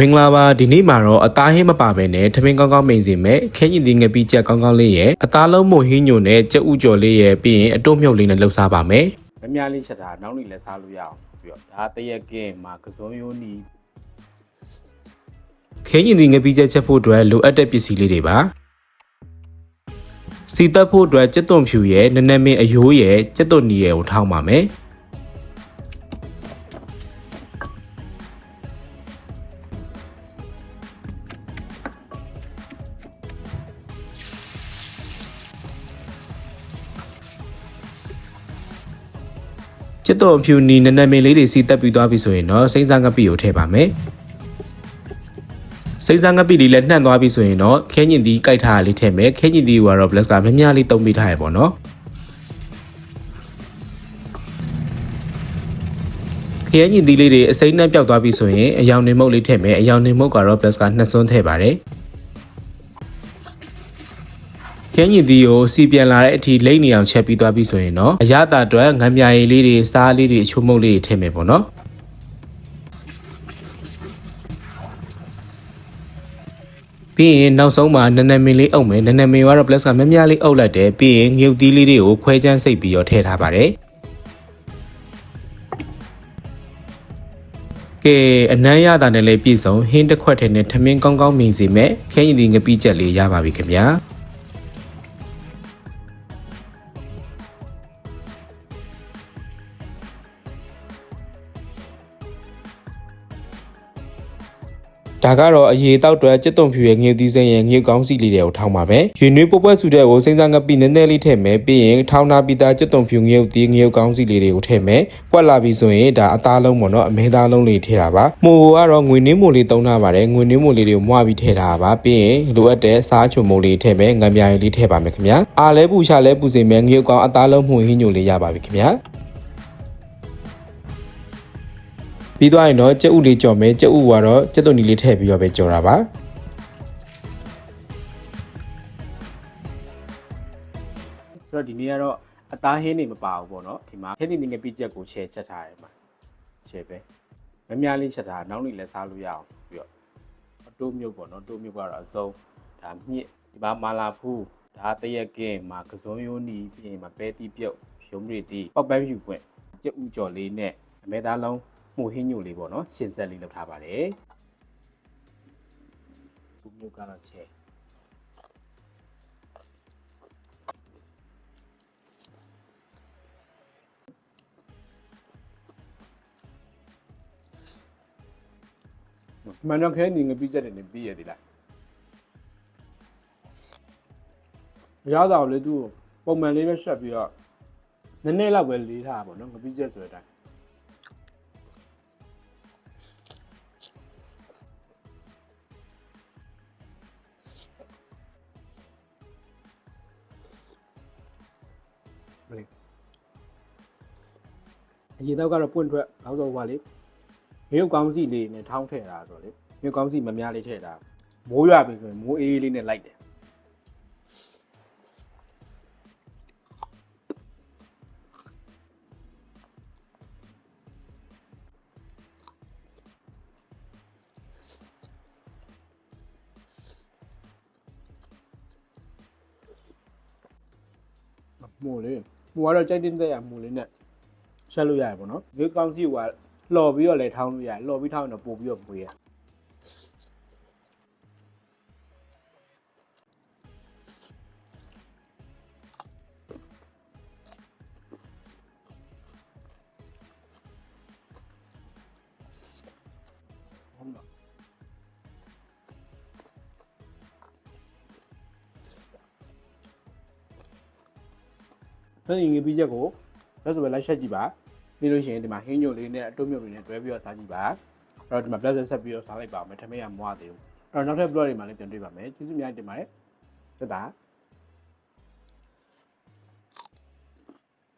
မင်္ဂလာပါဒီနေ့မှာတော့အသားဟင်းမပါဘဲနဲ့ထမင်းကောင်းကောင်းမိန်စီမဲ့ခင်းညီဒီငပီချက်ကောင်းကောင်းလေးရဲ့အသားလုံးမို့ဟင်းညိုနဲ့ကြက်ဥကြော်လေးရဲ့ပြီးရင်အတုံးမြုပ်လေးနဲ့လှုပ်စားပါမယ်မများလေးချက်တာနောက်နေ့လည်းစားလို့ရအောင်ဆိုပြီးတော့ဒါတရက်ကင်းမှာကစုံရိုးနီခင်းညီဒီငပီချက်ချက်ဖို့အတွက်လိုအပ်တဲ့ပစ္စည်းလေးတွေပါစီတက်ဖို့အတွက်ကြက်သွန်ဖြူရဲ့နနမင်းအယိုးရဲ့ကြက်သွန်နီရဲ့ကိုထောင်းပါမယ် ချစ်တော်အဖြူနီနနမင်းလေးတွေစီတက်ပြီးသွားပြီဆိုရင်တော့စိမ့်စားငပိကိုထည့်ပါမယ်စိမ့်စားငပိလေးလည်းနှံ့သွားပြီဆိုရင်တော့ခဲညင်သီးကြိုက်ထားတာလေးထည့်မယ်ခဲညင်သီးကတော့ plus ကများများလေးတုံးပေးထားရပေါ့နော်ခရမ်းညင်သီးလေးတွေအစိမ့်နှံ့ပြောက်သွားပြီဆိုရင်အယောင်နေမုတ်လေးထည့်မယ်အယောင်နေမုတ်ကတော့ plus ကနှစ်စွန်းထည့်ပါတယ် ခင်းညီသီးကိုစီပြန်လာတဲ့အထိလိမ့်နေအောင်ချက်ပြီးသွားပြီဆိုရင်တော့အရသာအတွက်ငံပြာရည်လေးတွေစားလေးတွေအချိုးမုတ်လေးတွေထည့်မယ်ပေါ့နော်ပြီးရင်နောက်ဆုံးမှာနနမင်လေးအုပ်မယ်နနမင်ကတော့ plus ကမများလေးအုပ်လိုက်တယ်ပြီးရင်ငြုပ်သီးလေးတွေကိုခွဲချမ်းစိတ်ပြီးတော့ထည့်ထားပါတယ်ကဲအနမ်းရတာနဲ့လည်းပြည့်စုံဟင်းတစ်ခွက်ထဲနဲ့ထမင်းကောင်းကောင်းမြင်စီမဲ့ခင်းရည်ဒီငပိချက်လေးရပါပြီခင်ဗျာ ဒါကတော့အရေးတောက်တွဲစစ်တုံဖြူရဲ့ငွေသီးစင်းရဲ့ငွေကောင်းစီလေးတွေကိုထောင်းပါမယ်။ရွေနွေးပုတ်ပွက်စုတဲ့ကိုစိမ့်စားငပိနည်းနည်းလေးထည့်မယ်ပြီးရင်ထောင်းနာပြီးသားစစ်တုံဖြူငွေသီးငွေကောင်းစီလေးတွေကိုထည့်မယ်။ပွက်လာပြီဆိုရင်ဒါအသားလုံးပေါ့နော်အမဲသားလုံးလေးထည့်တာပါ။မိုးကတော့ငွေနှင်းမိုးလေးတုံးထားပါတယ်။ငွေနှင်းမိုးလေးတွေကိုမွားပြီးထည့်ထားပါပြီးရင်လိုအပ်တဲ့စားချုံမိုးလေးထည့်မယ်ငံပြားရည်လေးထည့်ပါမယ်ခင်ဗျာ။အားလဲပူရှာလဲပူစင်မယ်ငွေကောင်းအသားလုံးမှုဟင်းညိုလေးရပါပြီခင်ဗျာ။ ပြီးသွားရင်တော့ကြက်ဥလေးကြော်မယ်ကြက်ဥကတော့ကြက်သွန်နီလေးထည့်ပြီးတော့ပဲကြော်တာပါဆိုတော့ဒီနေ့ကတော့အသားဟင်းနေမပါဘူးပေါ့နော်ဒီမှာဟင်းနေငယ်ပြချက်ကိုချဲချက်ထားတယ်မှာချဲပဲမများလေးချက်ထားနောက်နေ့လည်းစားလို့ရအောင်ဆိုပြီးတော့အတိုးမြုပ်ပေါ့နော်တိုးမြုပ်ကတော့အစုံဒါမြင့်ဒီမှာမာလာဖူးဒါတရက်ကင်းမှာကစုံရိုးနီပြီးရင်မှာပဲတီးပြုတ်ရုံးရီတီပောက်ပန်းဖြူပွင့်ကြက်ဥကြော်လေးနဲ့အမဲသားလုံး မှုဟင်းညိုလေးပေါ့နော်ရှင်းဆက်လေးလုပ်ထားပါတယ်ဒီမျိုးကတော့ချဲမန်တော့ခဲနေငပြီးချက်တယ်နေပြီးရသေးလားရတာကိုလေသူပုံမှန်လေးပဲရှက်ပြီးတော့နည်းနည်းလောက်ပဲလေးထားတာပေါ့နော်ငပြီးချက်ဆိုတဲ့အတိုင်း မလေးအရင်တော့ကတော့ပွင့်ထွက်ခေါင်းစောဟွာလေမြုပ်ကောင်းစီလေးနဲ့ထောင်းထည့်တာဆိုတော့လေမြုပ်ကောင်းစီမများလေးထည့်တာမိုးရွာပြီဆိုရင်မိုးအေးလေးနဲ့လိုက်တယ်မိုးလေး မိုးကတော့ကြိုက်တဲ့တဲ့ရမိုးလေးနဲ့ဆက်လို့ရတယ်ပေါ့နော်မြုပ်ကောင်းစီကလှော်ပြီးတော့လည်းထောင်းလို့ရတယ်လှော်ပြီးထောင်းရင်တော့ပို့ပြီးတော့ပွေးရဟုတ်လား အဲ့ဒီငွေပြီးချက်ကိုလက်ဆိုပဲလိုက်ရှက်ကြည့်ပါပြီးလို့ရှိရင်ဒီမှာဟင်းညိုလေးနဲ့အတုံးမြုပ်လေးနဲ့တွဲပြီးတော့စားကြည့်ပါအဲ့တော့ဒီမှာ plus ဆက်ပြီးတော့စားလိုက်ပါမယ်ထမင်းကမွားသေးဘူးအဲ့တော့နောက်ထပ် blog တွေမှာလည်းပြန်တွေ့ပါမယ်ကျေးဇူးများတင်ပါတယ်သက်တာ